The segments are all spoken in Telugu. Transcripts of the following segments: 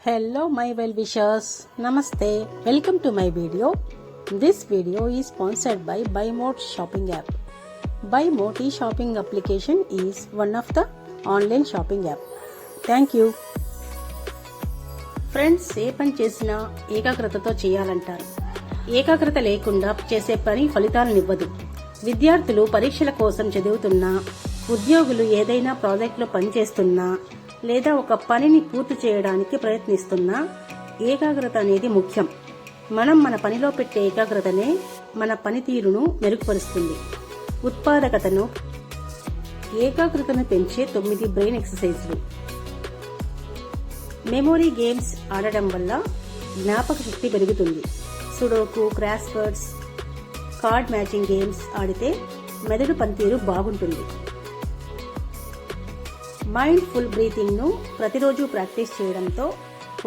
Hello my well wishers namaste welcome to my video this video ఈ sponsored by Buymote shopping app Buymote ఈ shopping application is one of the online shopping app thank you friends ఏ పని చేసినా ఏకాగ్రతతో చేయాలంటారు. ఏకాగ్రత లేకుండా చేసే పని ఫలితాలను ఇవ్వదు విద్యార్థులు పరీక్షల కోసం చదువుతున్నా ఉద్యోగులు ఏదైనా ప్రాజెక్టులో పనిచేస్తున్నా లేదా ఒక పనిని పూర్తి చేయడానికి ప్రయత్నిస్తున్నా ఏకాగ్రత అనేది ముఖ్యం. మనం మన పనిలో పెట్టే ఏకాగ్రతనే మన పనితీరును మెరుగుపరుస్తుంది. ఉత్పాదకతను ఏకాగ్రతను పెంచే తొమ్మిది బ్రెయిన్ ఎక్సర్సైజ్లు. మెమొరీ గేమ్స్ ఆడడం వల్ల జ్ఞాపక శక్తి పెరుగుతుంది. Sudoku cross words card matching games ఆడితే మెదడు పనితీరు బాగుంటుంది. మైండ్ ఫుల్ బ్రీతింగ్ను ప్రతిరోజు ప్రాక్టీస్ చేయడంతో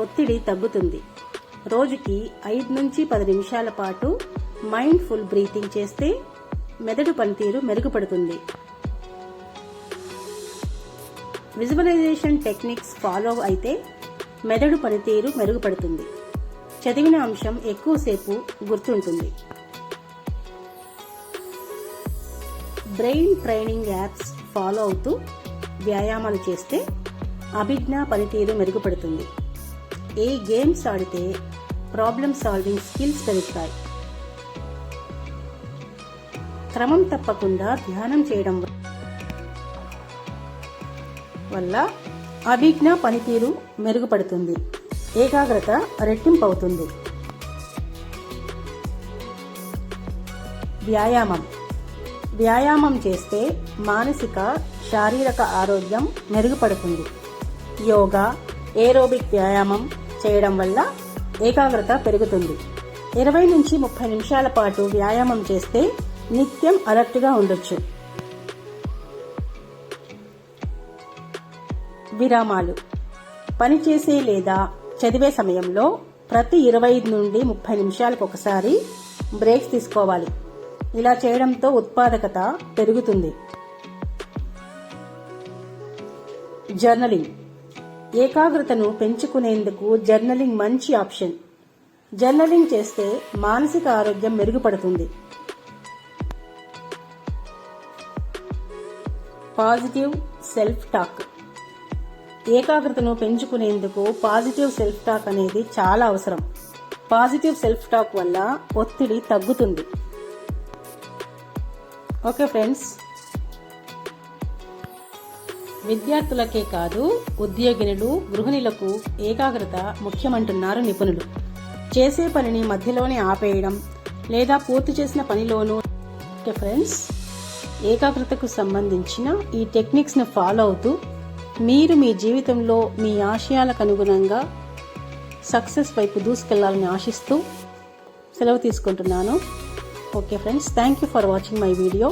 ఒత్తిడి తగ్గుతుంది. రోజుకి ఐదు నుంచి పది నిమిషాల పాటు మైండ్ ఫుల్ బ్రీతింగ్ చేస్తే మెదడు పనితీరు మెరుగుపడుతుంది. విజువలైజేషన్ టెక్నిక్స్ ఫాలో అయితే మెదడు పనితీరు మెరుగుపడుతుంది. చదివిన అంశం ఎక్కువసేపు గుర్తుంటుంది. బ్రెయిన్ ట్రైనింగ్ యాప్స్ ఫాలో అవుతూ వ్యాయామాలు చేస్తే అభిజ్ఞా పనితీరు మెరుగుపడుతుంది. ఏ గేమ్స్ ఆడితే ప్రాబ్లమ్ సాల్వింగ్ స్కిల్స్ పెరుగుతాయి. క్రమం తప్పకుండా ధ్యానం చేయడం వల్ల అభిజ్ఞ పనితీరు మెరుగుపడుతుంది. ఏకాగ్రత రెట్టింపు అవుతుంది వ్యాయామం. వ్యాయామం చేస్తే మానసిక శారీరక ఆరోగ్యం మెరుగుపడుతుంది. యోగా ఏరోబిక్ వ్యాయామం చేయడం వల్ల ఏకాగ్రత పెరుగుతుంది. ఇరవై నుంచి ముప్పై నిమిషాల పాటు వ్యాయామం చేస్తే నిత్యం అలర్ట్గా ఉండొచ్చు. విరామాలు. పనిచేసే లేదా చదివే సమయంలో ప్రతి ఇరవై ఐదు నుండి ముప్పై నిమిషాలకు ఒకసారి బ్రేక్స్ తీసుకోవాలి. ఇలా చేయడంతో ఉత్పాదకత పెరుగుతుంది. జర్నలింగ్. ఏకాగ్రతను పెంచుకునేందుకు జర్నలింగ్ మంచి ఆప్షన్. జర్నలింగ్ చేస్తే మానసిక ఆరోగ్యం మెరుగుపడుతుంది. పాజిటివ్ సెల్ఫ్ టాక్ ఏకాగ్రతను పెంచుకునేందుకు పాజిటివ్ సెల్ఫ్ టాక్ అనేది చాలా అవసరం. పాజిటివ్ సెల్ఫ్ టాక్ వల్ల ఒత్తిడి తగ్గుతుంది. ఓకే ఫ్రెండ్స్ విద్యార్థులకే కాదు ఉద్యోగినులు గృహిణులకు ఏకాగ్రత ముఖ్యమంటున్నారు నిపుణులు. చేసే పనిని మధ్యలోనే ఆపేయడం లేదా పూర్తి చేసిన పనిలోనూ ఫ్రెండ్స్. ఏకాగ్రతకు సంబంధించిన ఈ టెక్నిక్స్ను ఫాలో అవుతూ మీరు మీ జీవితంలో మీ ఆశయాలకు అనుగుణంగా సక్సెస్ వైపు దూసుకెళ్ళాలని ఆశిస్తూ సెలవు తీసుకుంటున్నాను. Okay friends thank you for watching my video.